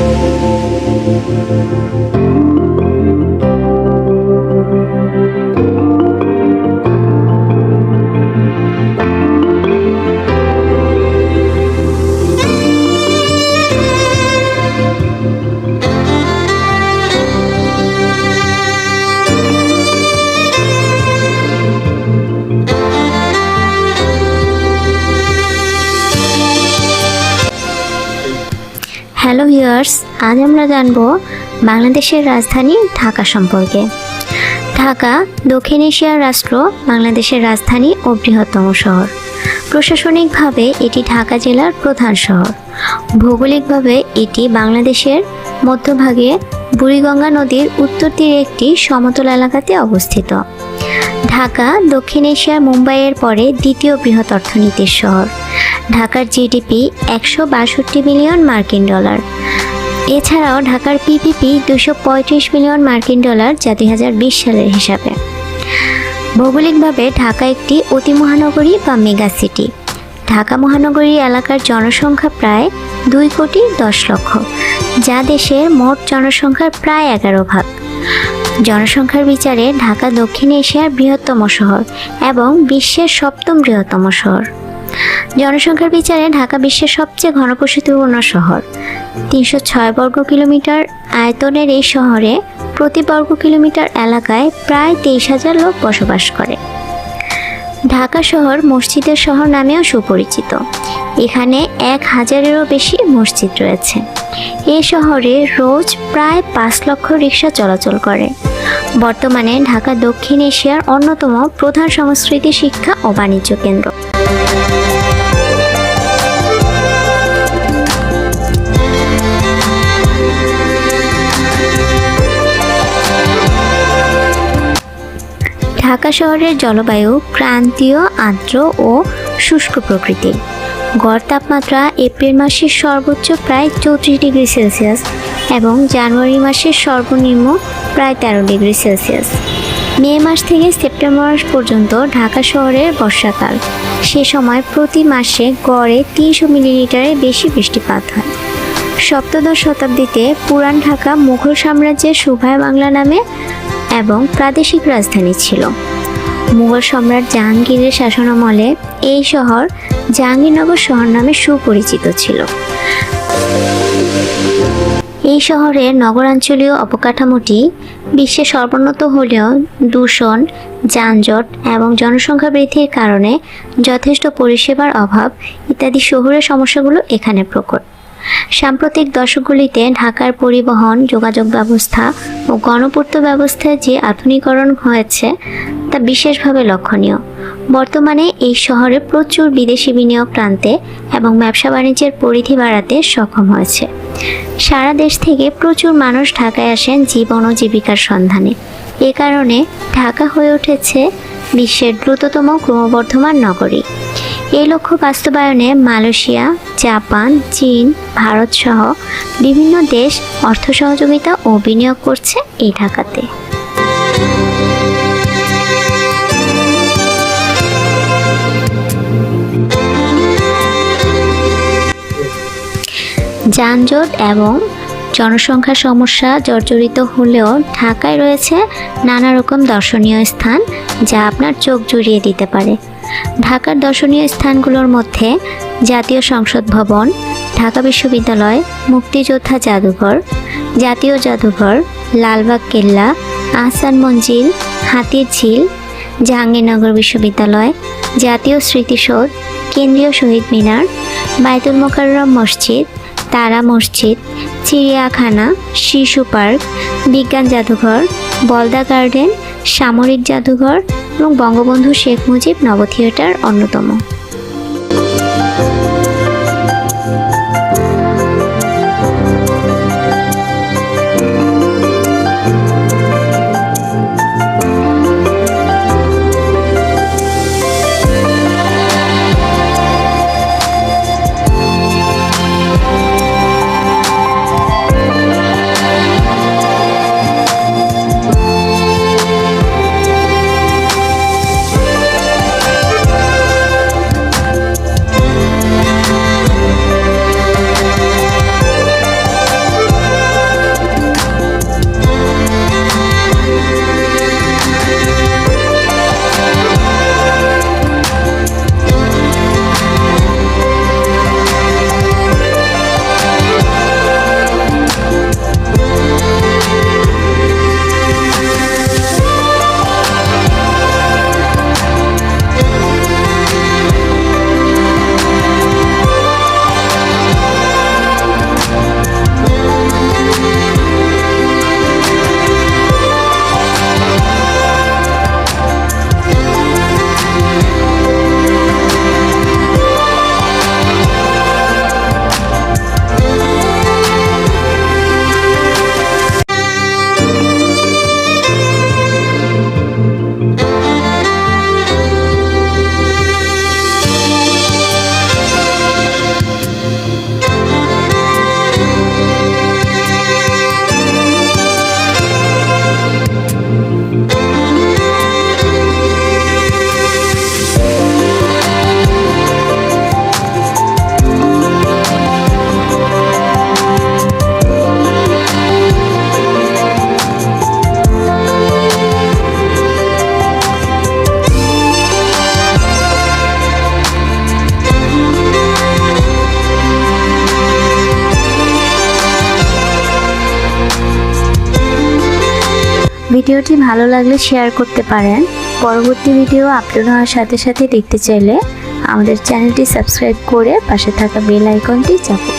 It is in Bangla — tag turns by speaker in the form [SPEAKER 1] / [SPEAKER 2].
[SPEAKER 1] Thank you. হ্যালো ভিউয়ার্স আজ আমরা জানব বাংলাদেশের রাজধানী ঢাকা সম্পর্কে ঢাকা দক্ষিণ এশিয়ার রাষ্ট্র বাংলাদেশের রাজধানী ও বৃহত্তম শহর প্রশাসনিকভাবে এটি ঢাকা জেলার প্রধান শহর ভৌগোলিকভাবে এটি বাংলাদেশের মধ্যভাগে বুড়িগঙ্গা নদীর উত্তর তীরে একটি সমতল এলাকাতে অবস্থিত ঢাকা দক্ষিণ এশিয়ার মুম্বাইয়ের পরে দ্বিতীয় বৃহৎ অর্থনীতির শহর ঢাকার জিডিপি একশো বাষট্টি মিলিয়ন মার্কিন ডলার এছাড়াও ঢাকার পিপিপি দুশো পঁয়ত্রিশ মিলিয়ন মার্কিন ডলার যা দুই সালের হিসাবে ভৌগোলিকভাবে ঢাকা একটি অতি মহানগরী বা মেগা সিটি ঢাকা মহানগরী এলাকার জনসংখ্যা প্রায় দুই কোটি দশ লক্ষ যা দেশের মোট জনসংখ্যার প্রায় এগারো ভাগ জনসংখ্যার বিচারে ঢাকা দক্ষিণ এশিয়ার বৃহত্তম শহর এবং বিশ্বের সপ্তম বৃহত্তম শহর জনসংখ্যার বিচারে ঢাকা বিশ্বের সবচেয়ে ঘনবসতিপূর্ণ শহর তিনশো ছয় বর্গ কিলোমিটার আয়তনের এই শহরে প্রতি বর্গ কিলোমিটার এলাকায় প্রায় তেইশ হাজার লোক বসবাস করে ঢাকা শহর মসজিদের শহর নামেও সুপরিচিত এখানে এক হাজারেরও বেশি মসজিদ রয়েছে এ শহরে রোজ প্রায় পাঁচ লক্ষ রিক্সা চলাচল করে বর্তমানে ঢাকা দক্ষিণ এশিয়ার অন্যতম প্রধান সংস্কৃতি শিক্ষা ও বাণিজ্য কেন্দ্র ঢাকা শহরের জলবায়ু ক্রান্তীয় আর্দ্র ও শুষ্ক প্রকৃতির গড় তাপমাত্রা এপ্রিল মাসের সর্বোচ্চ প্রায় চৌত্রিশ ডিগ্রি সেলসিয়াস এবং জানুয়ারি মাসের সর্বনিম্ন প্রায় তেরো ডিগ্রি সেলসিয়াস মে মাস থেকে সেপ্টেম্বর মাস পর্যন্ত ঢাকা শহরের বর্ষাকাল সে সময় প্রতি মাসে গড়ে তিনশো মিলিলিটারের বেশি বৃষ্টিপাত হয় সপ্তদশ শতাব্দীতে পুরান ঢাকা মুঘল সাম্রাজ্যের সুভায় বাংলা নামে এবং প্রাদেশিক রাজধানী ছিল মুঘল সম্রাট জাহাঙ্গীরের শাসনামলে এই শহর জাহাঙ্গীরনগর শহর নামে সুপরিচিত ছিল এই শহরের নগরাঞ্চলীয় অবকাঠামোটি বিশ্বে সর্বোন্নত হলেও দূষণ যানজট এবং জনসংখ্যা বৃদ্ধির কারণে যথেষ্ট পরিষেবার অভাব ইত্যাদি শহুরে সমস্যাগুলো এখানে প্রকট সাম্প্রতিক দশকগুলিতে ঢাকার পরিবহন যোগাযোগ ব্যবস্থা ও গণপূর্ত ব্যবস্থায় যে আধুনিকরণ হয়েছে তা বিশেষভাবে লক্ষণীয় বর্তমানে এই শহরে প্রচুর বিদেশি বিনিয়োগ প্রান্তে এবং ব্যবসা বাণিজ্যের পরিধি বাড়াতে সক্ষম হয়েছে সারা দেশ থেকে প্রচুর মানুষ ঢাকায় আসেন জীবন ও জীবিকার সন্ধানে এ কারণে ঢাকা হয়ে উঠেছে বিশ্বের দ্রুততম ক্রমবর্ধমান নগরী এই লক্ষ্য বাস্তবায়নে মালয়েশিয়া জাপান চীন ভারত সহ বিভিন্ন দেশ অর্থ সহযোগিতা ও বিনিয়োগ করছে এই ঢাকাতে যানজট এবং জনসংখ্যা সমস্যা জর্জরিত হলেও ঢাকায় রয়েছে নানা রকম দর্শনীয় স্থান যা আপনার চোখ জুড়িয়ে দিতে পারে ঢাকার দর্শনীয় স্থানগুলোর মধ্যে জাতীয় সংসদ ভবন ঢাকা বিশ্ববিদ্যালয় মুক্তিযোদ্ধা জাদুঘর জাতীয় জাদুঘর লালবাগ কেল্লা আহসান মঞ্জিল হাতির ঝিল জাহাঙ্গীরনগর বিশ্ববিদ্যালয় জাতীয় স্মৃতিসৌধ কেন্দ্রীয় শহীদ মিনার বায়তুল মোকাররম মসজিদ তারা মসজিদ চিড়িয়াখানা শিশু পার্ক বিজ্ঞান জাদুঘর বলদা গার্ডেন সামরিক জাদুঘর এবং বঙ্গবন্ধু শেখ মুজিব নব থিয়েটার অন্যতম
[SPEAKER 2] ভিডিওটি ভালো লাগলে শেয়ার করতে পারেন পরবর্তী ভিডিও আপলোড হওয়ার সাথে সাথে দেখতে চাইলে আমাদের চ্যানেলটি সাবস্ক্রাইব করে পাশে থাকা বেল আইকনটি চাপুন